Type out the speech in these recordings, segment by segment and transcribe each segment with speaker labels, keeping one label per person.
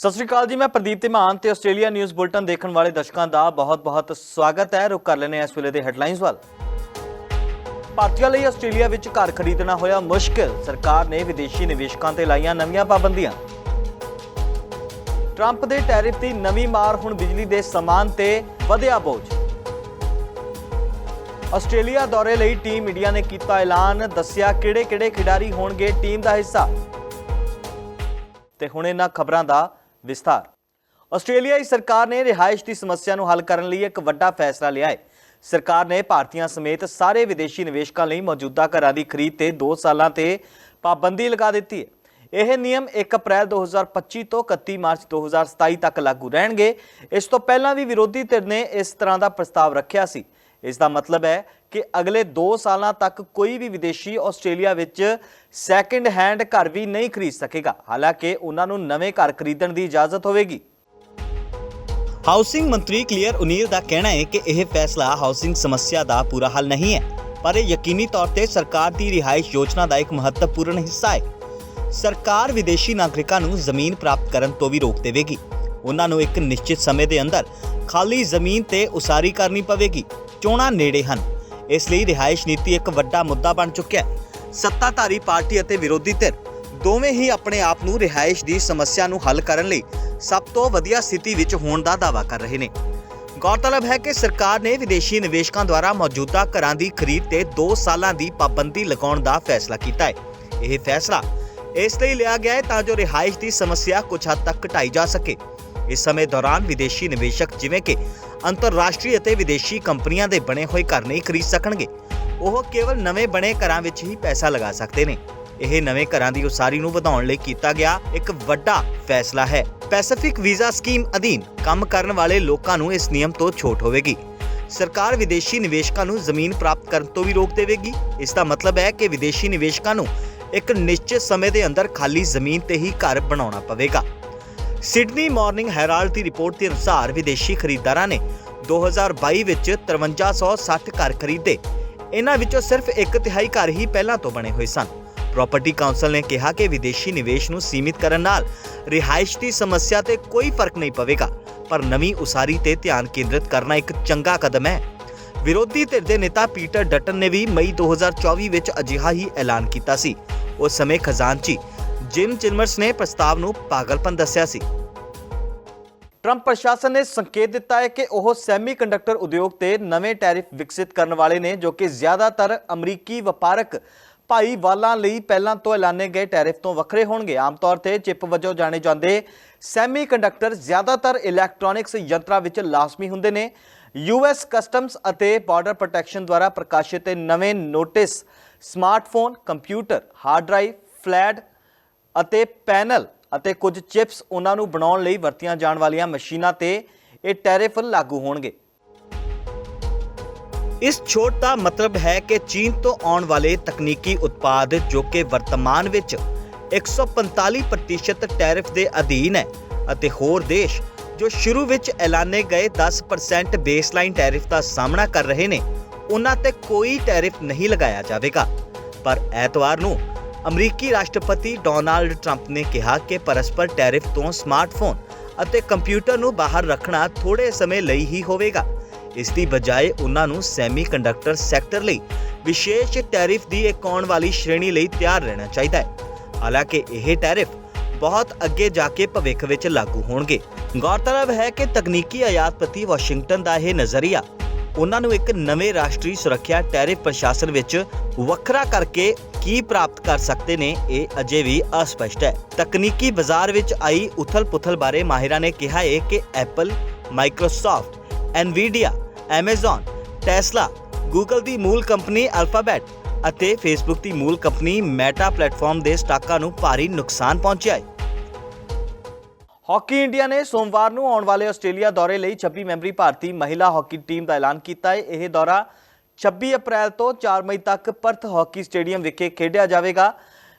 Speaker 1: ਸਤਿ ਸ਼੍ਰੀ ਅਕਾਲ ਜੀ, ਮੈਂ ਪ੍ਰਦੀਪ ਧੀਮਾਨ ਤੇ ਆਸਟ੍ਰੇਲੀਆ ਨਿਊਜ਼ ਬੁਲਟਨ ਦੇਖਣ ਵਾਲੇ ਦਰਸ਼ਕਾਂ ਦਾ ਬਹੁਤ-ਬਹੁਤ ਸਵਾਗਤ ਹੈ। ਰੁਕ ਕਰ ਲੈਨੇ ਇਸ ਵੇਲੇ ਦੇ ਹੈਡਲਾਈਨਸ ਵੱਲ। ਭਾਰਤੀਆਂ ਲਈ ਆਸਟ੍ਰੇਲੀਆ ਵਿੱਚ ਘਰ ਖਰੀਦਣਾ ਹੋਇਆ ਮੁਸ਼ਕਿਲ। ਸਰਕਾਰ ਨੇ ਵਿਦੇਸ਼ੀ ਨਿਵੇਸ਼ਕਾਂ ਤੇ ਲਾਈਆਂ ਨਵੀਆਂ ਪਾਬੰਦੀਆਂ। ਟਰੰਪ ਦੇ ਟੈਰਿਫ ਦੀ ਨਵੀਂ ਮਾਰ ਹੁਣ ਬਿਜਲੀ ਦੇ ਸਮਾਨ ਤੇ ਵਧਿਆ ਬੋਝ। ਆਸਟ੍ਰੇਲੀਆ ਦੌਰੇ ਲਈ ਟੀਮ ਇੰਡੀਆ ਨੇ ਕੀਤਾ ਐਲਾਨ, ਦੱਸਿਆ ਕਿਹੜੇ-ਕਿਹੜੇ ਖਿਡਾਰੀ ਹੋਣਗੇ ਟੀਮ ਦਾ ਹਿੱਸਾ। ਤੇ ਹੁਣ ਇਹਨਾਂ ਖਬਰਾਂ ਦਾ ਵਿਸਥਾਰ। ਆਸਟ੍ਰੇਲੀਆਈ ਸਰਕਾਰ ਨੇ ਰਿਹਾਇਸ਼ ਦੀ ਸਮੱਸਿਆ ਨੂੰ ਹੱਲ ਕਰਨ ਲਈ ਇੱਕ ਵੱਡਾ ਫੈਸਲਾ ਲਿਆ ਹੈ। ਸਰਕਾਰ ਨੇ ਭਾਰਤੀਆਂ ਸਮੇਤ ਸਾਰੇ ਵਿਦੇਸ਼ੀ ਨਿਵੇਸ਼ਕਾਂ ਲਈ ਮੌਜੂਦਾ ਘਰਾਂ ਦੀ ਖਰੀਦ ਤੇ 2 ਸਾਲਾਂ ਤੇ ਪਾਬੰਦੀ ਲਗਾ ਦਿੱਤੀ ਹੈ। ਇਹ ਨਿਯਮ 1 ਅਪ੍ਰੈਲ 2025 ਤੋਂ 31 ਮਾਰਚ 2027 ਤੱਕ ਲਾਗੂ ਰਹਿਣਗੇ। ਇਸ ਤੋਂ ਪਹਿਲਾਂ ਵੀ ਵਿਰੋਧੀ ਧਿਰ ਨੇ ਇਸ ਤਰ੍ਹਾਂ ਦਾ ਪ੍ਰਸਤਾਵ ਰੱਖਿਆ ਸੀ। ਇਸ ਦਾ ਮਤਲਬ ਹੈ ਕਿ ਅਗਲੇ 2 ਸਾਲਾਂ ਤੱਕ ਕੋਈ ਵੀ ਵਿਦੇਸ਼ੀ ਆਸਟ੍ਰੇਲੀਆ ਵਿੱਚ ਸੈਕੰਡ ਹੈਂਡ ਘਰ ਵੀ ਨਹੀਂ ਖਰੀਦ ਸਕੇਗਾ। ਹਾਲਾਂਕਿ ਉਹਨਾਂ ਨੂੰ ਨਵੇਂ ਘਰ ਖਰੀਦਣ ਦੀ ਇਜਾਜ਼ਤ ਹੋਵੇਗੀ। ਹਾਊਸਿੰਗ ਮੰਤਰੀ ਕਲੀਅਰ ਉਨੀਲ ਦਾ ਕਹਿਣਾ ਹੈ ਕਿ ਇਹ ਫੈਸਲਾ ਹਾਊਸਿੰਗ ਸਮੱਸਿਆ ਦਾ ਪੂਰਾ ਹੱਲ ਨਹੀਂ ਹੈ, ਪਰ ਇਹ ਯਕੀਨੀ ਤੌਰ ਤੇ ਸਰਕਾਰ ਦੀ ਰਿਹਾਇਸ਼ ਯੋਜਨਾ ਦਾ ਇੱਕ ਮਹੱਤਵਪੂਰਨ ਹਿੱਸਾ ਹੈ। ਸਰਕਾਰ ਵਿਦੇਸ਼ੀ ਨਾਗਰਿਕਾਂ ਨੂੰ ਜ਼ਮੀਨ ਪ੍ਰਾਪਤ ਕਰਨ ਤੋਂ ਵੀ ਰੋਕ ਦੇਵੇਗੀ। ਉਹਨਾਂ ਨੂੰ ਇੱਕ ਨਿਸ਼ਚਿਤ ਸਮੇਂ ਦੇ ਅੰਦਰ ਖਾਲੀ ਜ਼ਮੀਨ ਤੇ ਉਸਾਰੀ ਕਰਨੀ ਪਵੇਗੀ। ਚੋਣਾਂ ਨੇੜੇ ਹਨ। ਇਸ ਲਈ ਰਿਹਾਇਸ਼ ਨੀਤੀ ਇੱਕ ਵੱਡਾ ਮੁੱਦਾ ਬਣ ਚੁੱਕਿਆ ਹੈ। ਸੱਤਾਧਾਰੀ ਪਾਰਟੀ ਅਤੇ ਵਿਰੋਧੀ ਧਿਰ ਦੋਵੇਂ ਹੀ ਆਪਣੇ ਆਪ ਨੂੰ ਰਿਹਾਇਸ਼ ਦੀ ਸਮੱਸਿਆ ਨੂੰ ਹੱਲ ਕਰਨ ਲਈ ਸਭ ਤੋਂ ਵਧੀਆ ਸਥਿਤੀ ਵਿੱਚ ਹੋਣ ਦਾ ਦਾਅਵਾ ਕਰ ਰਹੇ ਨੇ। ਗੌਰਤਲਬ ਹੈ ਕਿ ਸਰਕਾਰ ਨੇ ਵਿਦੇਸ਼ੀ ਨਿਵੇਸ਼ਕਾਂ ਦੁਆਰਾ ਮੌਜੂਦਾ ਘਰਾਂ ਦੀ ਖਰੀਦ ਤੇ 2 ਸਾਲਾਂ ਦੀ ਪਾਬੰਦੀ ਲਗਾਉਣ ਦਾ ਫੈਸਲਾ ਕੀਤਾ ਹੈ। ਇਹ ਫੈਸਲਾ ਇਸ ਲਈ ਲਿਆ ਗਿਆ ਹੈ ਤਾਂ ਜੋ ਰਿਹਾਇਸ਼ ਦੀ ਸਮੱਸਿਆ ਕੁਝ ਹੱਦ ਤੱਕ ਘਟਾਈ ਜਾ ਸਕੇ। ਇਸ ਸਮੇਂ ਦੌਰਾਨ ਵਿਦੇਸ਼ੀ ਨਿਵੇਸ਼ਕ ਜਿਵੇਂ ਕਿ ਅੰਤਰਰਾਸ਼ਟਰੀ ਅਤੇ ਵਿਦੇਸ਼ੀ ਕੰਪਨੀਆਂ ਦੇ ਬਣੇ ਹੋਏ ਘਰ ਨਹੀਂ ਖਰੀਦ ਸਕਣਗੇ। ਉਹ ਕੇਵਲ ਨਵੇਂ ਬਣੇ ਘਰਾਂ ਵਿੱਚ ਹੀ ਪੈਸਾ ਲਗਾ ਸਕਦੇ ਨੇ। ਇਹ ਨਵੇਂ ਘਰਾਂ ਦੀ ਉਸਾਰੀ ਨੂੰ ਵਧਾਉਣ ਲਈ ਕੀਤਾ ਗਿਆ ਇੱਕ ਵੱਡਾ ਫੈਸਲਾ ਹੈ। ਪੈਸੀਫਿਕ ਵੀਜ਼ਾ ਸਕੀਮ ਅਧੀਨ ਕੰਮ ਕਰਨ ਵਾਲੇ ਲੋਕਾਂ ਨੂੰ ਇਸ ਨਿਯਮ ਤੋਂ ਛੋਟ ਹੋਵੇਗੀ। ਸਰਕਾਰ ਵਿਦੇਸ਼ੀ ਨਿਵੇਸ਼ਕਾਂ ਨੂੰ ਜ਼ਮੀਨ ਪ੍ਰਾਪਤ ਕਰਨ ਤੋਂ ਵੀ ਰੋਕ ਦੇਵੇਗੀ। ਇਸ ਦਾ ਮਤਲਬ ਹੈ ਕਿ ਵਿਦੇਸ਼ੀ ਨਿਵੇਸ਼ਕਾਂ ਨੂੰ ਇੱਕ ਨਿਸ਼ਚਿਤ ਸਮੇਂ ਦੇ ਅੰਦਰ ਖਾਲੀ ਜ਼ਮੀਨ ਤੇ ਹੀ ਘਰ ਬਣਾਉਣਾ ਪਵੇਗਾ। ਸਿਡਨੀ ਮਾਰਨਿੰਗ ਹੈਰਾਲਡ ਦੀ ਰਿਪੋਰਟ ਦੇ ਅਨੁਸਾਰ ਵਿਦੇਸ਼ੀ ਖਰੀਦਦਾਰਾਂ ਨੇ 2022 ਵਿੱਚ 5360 ਘਰ ਖਰੀਦੇ। ਇਹਨਾਂ ਵਿੱਚੋਂ ਸਿਰਫ ਇੱਕ ਤਿਹਾਈ ਘਰ ਹੀ ਪਹਿਲਾਂ ਤੋਂ ਬਣੇ ਹੋਏ ਸਨ। ਪ੍ਰਾਪਰਟੀ ਕਾਉਂਸਲ ਨੇ ਕਿਹਾ ਕਿ ਵਿਦੇਸ਼ੀ ਨਿਵੇਸ਼ ਨੂੰ ਸੀਮਿਤ ਕਰਨ ਨਾਲ ਰਿਹਾਇਸ਼ ਦੀ ਸਮੱਸਿਆ ਤੇ ਕੋਈ ਫ਼ਰਕ ਨਹੀਂ ਪਵੇਗਾ, ਪਰ ਨਵੀਂ ਉਸਾਰੀ ਤੇ ਧਿਆਨ ਕੇਂਦਰਿਤ ਕਰਨਾ ਇੱਕ ਚੰਗਾ ਕਦਮ ਹੈ। ਵਿਰੋਧੀ ਧਿਰ ਦੇ ਨੇਤਾ ਪੀਟਰ ਡਟਨ ਨੇ ਵੀ ਮਈ 2024 ਵਿੱਚ ਅਜਿਹਾ ਹੀ ਐਲਾਨ ਕੀਤਾ ਸੀ। ਉਸ ਸਮੇਂ ਖਜ਼ਾਨਚੀ ਜਿਮ ਚਿਲਮਰਸ ਨੇ ਪ੍ਰਸਤਾਵ ਨੂੰ ਪਾਗਲਪਨ ਦੱਸਿਆ ਸੀ। ਟਰੰਪ ਪ੍ਰਸ਼ਾਸਨ ਨੇ ਸੰਕੇਤ ਦਿੱਤਾ ਹੈ ਕਿ ਉਹ ਸੈਮੀਕੰਡਕਟਰ ਉਦਯੋਗ ਤੇ ਨਵੇਂ ਟੈਰਿਫ ਵਿਕਸਿਤ ਕਰਨ ਵਾਲੇ ਨੇ, ਜੋ ਕਿ ਜ਼ਿਆਦਾਤਰ ਅਮਰੀਕੀ ਵਪਾਰਕ ਭਾਈਵਾਲਾਂ ਲਈ ਪਹਿਲਾਂ ਤੋਂ ਐਲਾਨੇ ਗਏ ਟੈਰਿਫ ਤੋਂ ਵੱਖਰੇ ਹੋਣਗੇ। ਆਮ ਤੌਰ ਤੇ ਚਿਪ ਵਜੋਂ ਜਾਣੇ ਜਾਂਦੇ ਸੈਮੀਕੰਡਕਟਰ ਜ਼ਿਆਦਾਤਰ ਇਲੈਕਟ੍ਰੋਨਿਕਸ ਯੰਤਰਾਂ ਵਿੱਚ ਲਾਜ਼ਮੀ ਹੁੰਦੇ ਨੇ। ਯੂਐਸ ਕਸਟਮਸ ਅਤੇ ਬਾਰਡਰ ਪ੍ਰੋਟੈਕਸ਼ਨ ਦੁਆਰਾ ਪ੍ਰਕਾਸ਼ਿਤ ਨਵੇਂ notice, smartphone, computer, hard drive, flat ਅਤੇ ਪੈਨਲ ਅਤੇ ਕੁਝ ਚਿਪਸ ਉਹਨਾਂ ਨੂੰ ਬਣਾਉਣ ਲਈ ਵਰਤੀਆਂ ਜਾਣ ਵਾਲੀਆਂ ਮਸ਼ੀਨਾਂ ਤੇ ਇਹ ਟੈਰਿਫ ਲਾਗੂ ਹੋਣਗੇ। ਇਸ ਛੋਟ ਦਾ ਮਤਲਬ ਹੈ ਕਿ ਚੀਨ ਤੋਂ ਆਉਣ ਵਾਲੇ ਤਕਨੀਕੀ ਉਤਪਾਦ ਜੋ ਕਿ ਵਰਤਮਾਨ ਵਿੱਚ 145% ਟੈਰਿਫ ਦੇ ਅਧੀਨ ਹੈ ਅਤੇ ਹੋਰ ਦੇਸ਼ ਜੋ ਸ਼ੁਰੂ ਵਿੱਚ ਐਲਾਨੇ ਗਏ 10% ਬੇਸਲਾਈਨ ਟੈਰਿਫ ਦਾ ਸਾਹਮਣਾ ਕਰ ਰਹੇ ਨੇ, ਉਹਨਾਂ ਤੇ ਕੋਈ ਟੈਰਿਫ ਨਹੀਂ ਲਗਾਇਆ ਜਾਵੇਗਾ। ਪਰ ਐਤਵਾਰ ਨੂੰ ਅਮਰੀਕੀ ਰਾਸ਼ਟਰਪਤੀ ਡੋਨਾਲਡ ਟਰੰਪ ਨੇ ਕਿਹਾ ਕਿ ਪਰਸਪਰ ਟੈਰਿਫ ਤੋਂ ਸਮਾਰਟਫੋਨ ਅਤੇ ਕੰਪਿਊਟਰ ਨੂੰ ਬਾਹਰ ਰੱਖਣਾ ਥੋੜੇ ਸਮੇਂ ਲਈ ਹੀ ਹੋਵੇਗਾ। ਇਸ ਦੀ ਬਜਾਏ ਉਹਨਾਂ ਨੂੰ ਸੈਮੀਕੰਡਕਟਰ ਸੈਕਟਰ ਲਈ ਵਿਸ਼ੇਸ਼ ਟੈਰਿਫ ਦੀ ਇੱਕ ਆਉਣ ਵਾਲੀ ਸ਼੍ਰੇਣੀ ਲਈ ਤਿਆਰ ਰਹਿਣਾ ਚਾਹੀਦਾ ਹੈ। ਹਾਲਾਂਕਿ ਇਹ ਟੈਰਿਫ ਬਹੁਤ ਅੱਗੇ ਜਾ ਕੇ ਭਵਿੱਖ ਵਿੱਚ ਲਾਗੂ ਹੋਣਗੇ। ਗੌਰਤਲਬ ਹੈ ਕਿ ਤਕਨੀਕੀ ਆਯਾਤਪਤੀ ਵਾਸ਼ਿੰਗਟਨ ਦਾ ਇਹ ਨਜ਼ਰੀਆ ਉਹਨਾਂ ਨੂੰ ਇੱਕ ਨਵੇਂ ਰਾਸ਼ਟਰੀ ਸੁਰੱਖਿਆ ਟੈਰਿਫ ਪ੍ਰਸ਼ਾਸਨ ਵਿੱਚ ਵੱਖਰਾ ਕਰਕੇ ਕੀ ਪ੍ਰਾਪਤ ਕਰ ਸਕਦੇ ਨੇ, ਇਹ ਅਜੇ ਵੀ ਅਸਪਸ਼ਟ ਹੈ। ਤਕਨੀਕੀ ਬਾਜ਼ਾਰ ਵਿੱਚ ਆਈ ਉਥਲ-ਪੁਥਲ ਬਾਰੇ ਮਾਹਿਰਾਂ ਨੇ ਕਿਹਾ ਹੈ ਕਿ Apple, Microsoft, Nvidia, Amazon, Tesla, Google ਦੀ ਮੂਲ ਕੰਪਨੀ ਅਲਫਾਬੈਟ ਅਤੇ ਫੇਸਬੁੱਕ ਦੀ ਮੂਲ ਕੰਪਨੀ ਮੈਟਾ ਪਲੇਟਫਾਰਮ ਦੇ ਸਟਾਕਾਂ ਨੂੰ ਭਾਰੀ ਨੁਕਸਾਨ ਪਹੁੰਚਿਆ ਹੈ ਹਾਕੀ ਇੰਡੀਆ ਨੇ ਸੋਮਵਾਰ ਨੂੰ ਆਉਣ ਵਾਲੇ ਆਸਟ੍ਰੇਲੀਆ ਦੌਰੇ ਲਈ 26 ਮੈਂਬਰੀ ਭਾਰਤੀ ਮਹਿਲਾ ਹਾਕੀ ਟੀਮ ਦਾ ਐਲਾਨ ਕੀਤਾ ਹੈ। ਇਹ ਦੌਰਾ 26 ਅਪ੍ਰੈਲ ਤੋਂ 4 ਮਈ ਤੱਕ ਪਰਥ ਹਾਕੀ ਸਟੇਡੀਅਮ ਵਿਖੇ ਖੇਡਿਆ ਜਾਵੇਗਾ,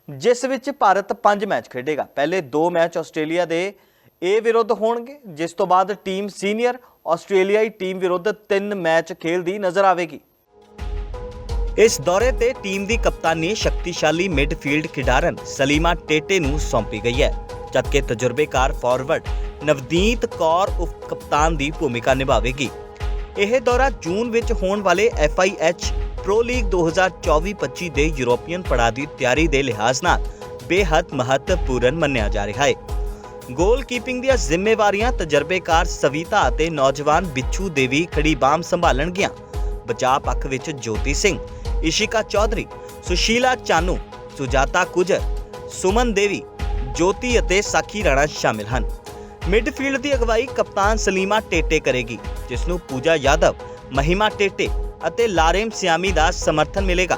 Speaker 1: ਜਿਸ ਵਿੱਚ ਭਾਰਤ 5 ਮੈਚ ਖੇਡੇਗਾ। ਪਹਿਲੇ 2 ਮੈਚ ਆਸਟ੍ਰੇਲੀਆ ਦੇ ਏ ਵਿਰੁੱਧ ਹੋਣਗੇ, ਜਿਸ ਤੋਂ ਬਾਅਦ ਟੀਮ ਸੀਨੀਅਰ ਆਸਟ੍ਰੇਲੀਆਈ ਟੀਮ ਵਿਰੁੱਧ 3 ਮੈਚ ਖੇਲਦੀ ਨਜ਼ਰ ਆਵੇਗੀ। ਇਸ ਦੌਰੇ ਤੇ ਟੀਮ ਦੀ ਕਪਤਾਨੀ ਸ਼ਕਤੀਸ਼ਾਲੀ ਮਿਡਫੀਲਡ ਖਿਡਾਰਨ ਸਲੀਮਾ ਟੇਟੇ ਨੂੰ ਸੌਂਪੀ ਗਈ ਹੈ। ਜਦਕਿ ਤਜਰਬੇਕਾਰ ਫਾਰਵਰਡ ਨਵਦੀਤ ਕੌਰ ਉਪ ਕਪਤਾਨ ਦੀ ਭੂਮਿਕਾ ਨਿਭਾਵੇਗੀ। ਇਹ ਦੌਰਾ ਜੂਨ ਵਿੱਚ ਹੋਣ ਵਾਲੇ FIH ਪ੍ਰੋ ਲੀਗ 2024-25 ਦੇ ਯੂਰੋਪੀਅਨ ਪੜਾਅ ਦੀ ਤਿਆਰੀ ਦੇ ਲਿਹਾਜ਼ ਨਾਲ ਬੇਹੱਦ ਮਹੱਤਵਪੂਰਨ ਮੰਨਿਆ ਜਾ ਰਿਹਾ ਹੈ। ਗੋਲਕੀਪਿੰਗ ਦੀਆਂ ਜ਼ਿੰਮੇਵਾਰੀਆਂ ਤਜਰਬੇਕਾਰ ਸਵੀਤਾ ਅਤੇ ਨੌਜਵਾਨ ਬਿੱਛੂ ਦੇਵੀ ਖੜੀ ਬਾਮ ਸੰਭਾਲਣਗੀਆਂ। ਬਚਾਅ ਪੱਖ ਵਿੱਚ ਜੋਤੀ ਸਿੰਘ, ਇਸ਼ਿਕਾ ਚੌਧਰੀ, ਸੁਸ਼ੀਲਾ ਚਾਨੂ, ਸੁਜਾਤਾ ਕੁਜਰ ਸੁਮਨ ਦੇਵੀ ਜੋਤੀ ਅਤੇ ਸਾਖੀ ਰਾਣਾ ਸ਼ਾਮਿਲ ਹਨ। ਮਿਡਫੀਲਡ ਦੀ ਅਗਵਾਈ ਕਪਤਾਨ ਸਲੀਮਾ ਟੇਟੇ ਕਰੇਗੀ, ਜਿਸ ਨੂੰ ਪੂਜਾ ਯਾਦਵ, ਮਹਿਮਾ ਟੇਟੇ ਅਤੇ ਲਾਰੇਮ ਸਿਆਮੀ ਦਾ ਸਮਰਥਨ ਮਿਲੇਗਾ।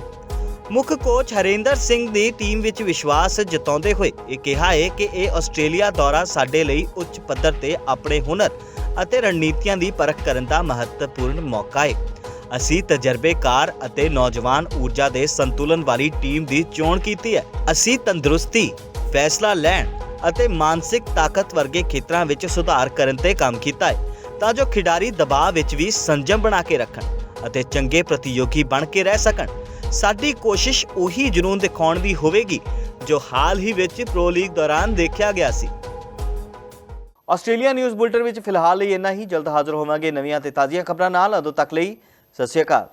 Speaker 1: ਮੁੱਖ ਕੋਚ ਹਰਿੰਦਰ ਸਿੰਘ ਦੀ ਟੀਮ ਵਿੱਚ ਵਿਸ਼ਵਾਸ ਜਤਾਉਂਦੇ ਹੋਏ ਇਹ ਕਿਹਾ ਹੈ ਕਿ ਇਹ ਆਸਟ੍ਰੇਲੀਆ ਦੌਰਾ ਸਾਡੇ ਲਈ ਉੱਚ ਪੱਧਰ ਤੇ ਆਪਣੇ ਹੁਨਰ ਅਤੇ ਰਣਨੀਤੀਆਂ ਦੀ ਪਰਖ ਕਰਨ ਦਾ ਮਹੱਤਵਪੂਰਨ ਮੌਕਾ ਹੈ। ਅਸੀਂ ਤਜਰਬੇਕਾਰ ਅਤੇ ਨੌਜਵਾਨ ਊਰਜਾ ਦੇ ਸੰਤੁਲਨ ਵਾਲੀ ਟੀਮ ਦੀ ਚੋਣ ਕੀਤੀ ਹੈ। ਅਸੀਂ ਤੰਦਰੁਸਤੀ ਫੈਸਲਾ ਲੈਣ ਅਤੇ ਮਾਨਸਿਕ ਤਾਕਤ ਵਰਗੇ ਖੇਤਰਾਂ ਵਿੱਚ ਸੁਧਾਰ ਕਰਨ ਤੇ ਕੰਮ ਕੀਤਾ ਹੈ, ਤਾਂ ਜੋ ਖਿਡਾਰੀ ਦਬਾਅ ਵਿੱਚ ਵੀ ਸੰਜਮ ਬਣਾ ਕੇ ਰੱਖਣ ਅਤੇ ਚੰਗੇ ਪ੍ਰਤੀਯੋਗੀ ਬਣ ਕੇ ਰਹਿ ਸਕਣ। ਸਾਡੀ ਕੋਸ਼ਿਸ਼ ਉਹੀ ਜਨੂਨ ਦਿਖਾਉਣ ਦੀ ਹੋਵੇਗੀ, ਜੋ ਹਾਲ ਹੀ ਵਿੱਚ ਪ੍ਰੋ ਲੀਗ ਦੌਰਾਨ ਦੇਖਿਆ ਗਿਆ ਸੀ। ਆਸਟ੍ਰੇਲੀਆ ਨਿਊਜ਼ ਬੁਲਟਨ ਵਿੱਚ ਫਿਲਹਾਲ ਲਈ ਇੰਨਾ ਹੀ। ਜਲਦ ਹਾਜ਼ਰ ਹੋਵਾਂਗੇ ਨਵੀਆਂ ਤੇ ਤਾਜ਼ੀਆਂ ਖਬਰਾਂ ਨਾਲ। ਉਦੋਂ ਤੱਕ ਲਈ ਸਤਿ ਸ਼੍ਰੀ ਅਕਾਲ।